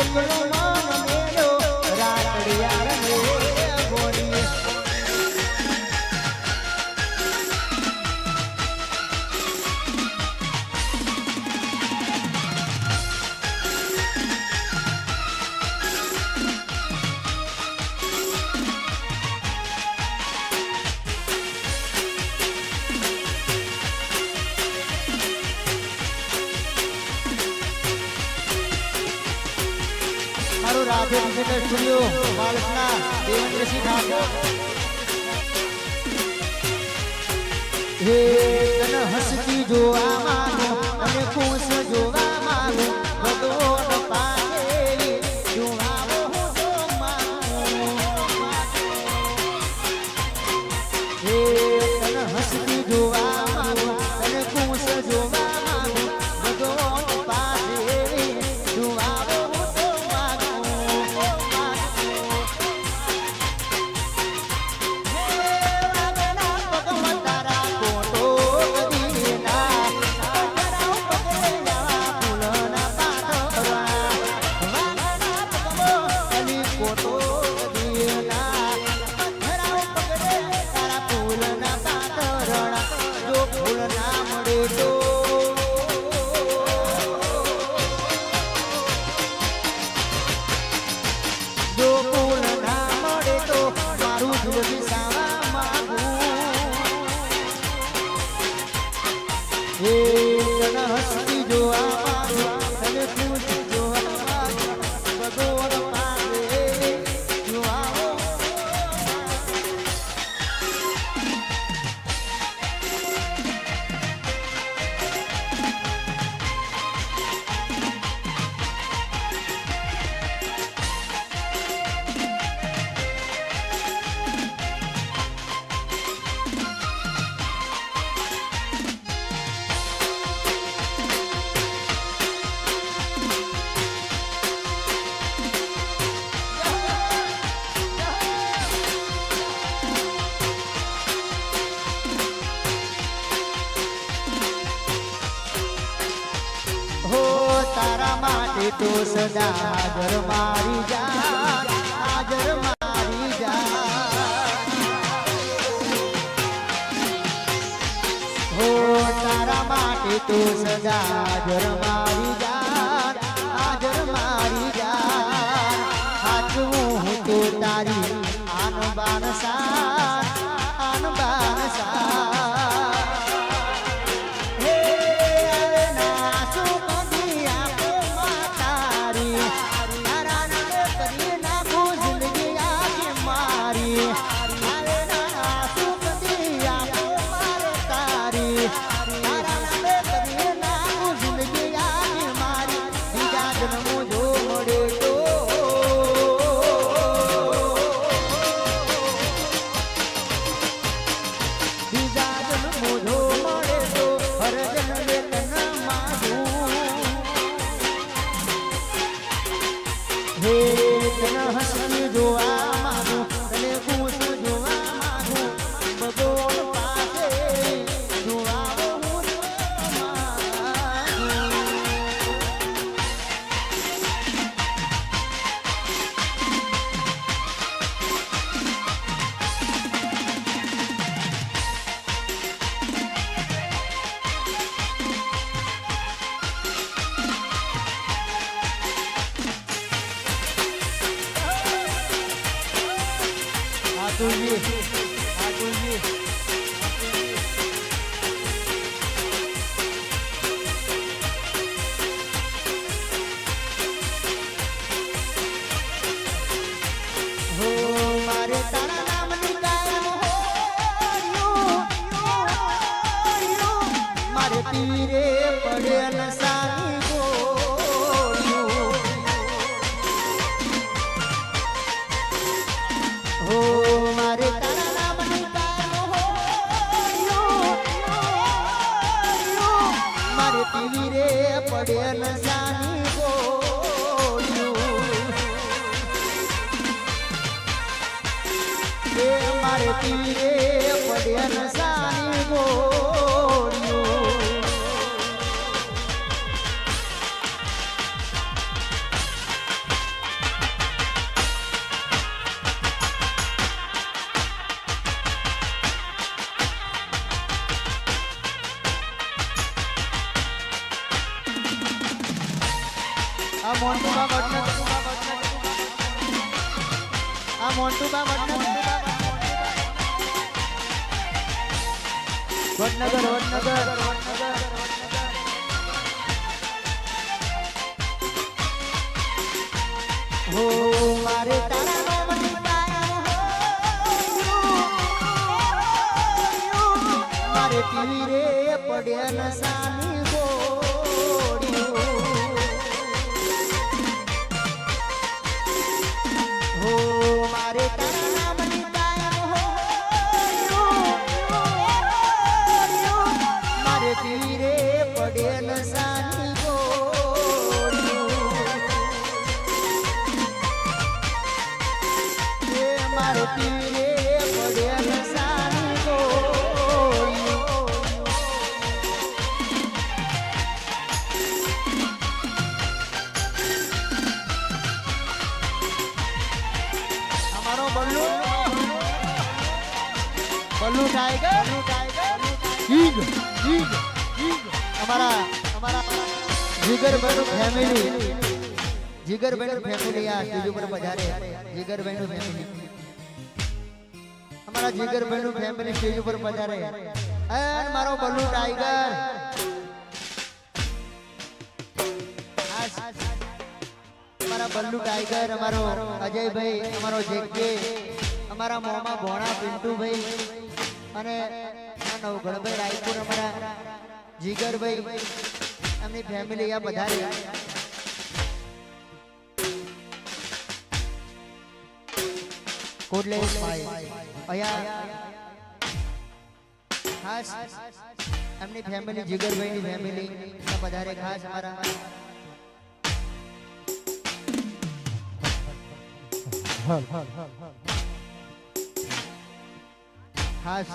Pero no Radhe cricketer studio બાળકના દેવેન્દ્રસિંહ ઠાકોર હે તન હસતી જો આમાં તારા માટે તો સદા હાજર મારી જા હાજર મારી જા હો, તારા માટે તો સદા હાજર મારી જા હાજર મારી જા હાચવું હું તો તારી આનો બાનસા ઠાકોરજી ઠાકોરજી પીરે પડે ન સાની ટીવી રે પડે નશાની ગોળીઓ મારે ટીવી રે પડે નશાની ગોળીઓ આ મોન્ટુબા વડનગર. આ મોન્ટુબા વડનગર. વડનગર વડનગર. હો મારે તારા મારે. પડ્યા નશાની અમારા અમારા જીગરભાઈનું ફેમિલી જીગરભાઈનું ફેમિલી આ સ્ટેજ ઉપર પધારે. જીગરભાઈનું ફેમિલી અમારા જીગરભાઈનું ફેમિલી સ્ટેજ ઉપર પધારે. અન મારો બલુ ટાઈગર અમારા બલ્લુ ટાઈગર અમારો અજયભાઈ, અમારો જેકે, અમારા મોમાં ભોણા પિન્ટુભાઈ, અને નવગણભાઈ રાયપુર અમારા જીગરભાઈ એમની ફેમિલી આ પધારે કોટલેશભાઈ અહીંયા ખાસ એમની ફેમિલી જીગરભાઈની ફેમિલી પધારે ખાસ અમારા ખાસ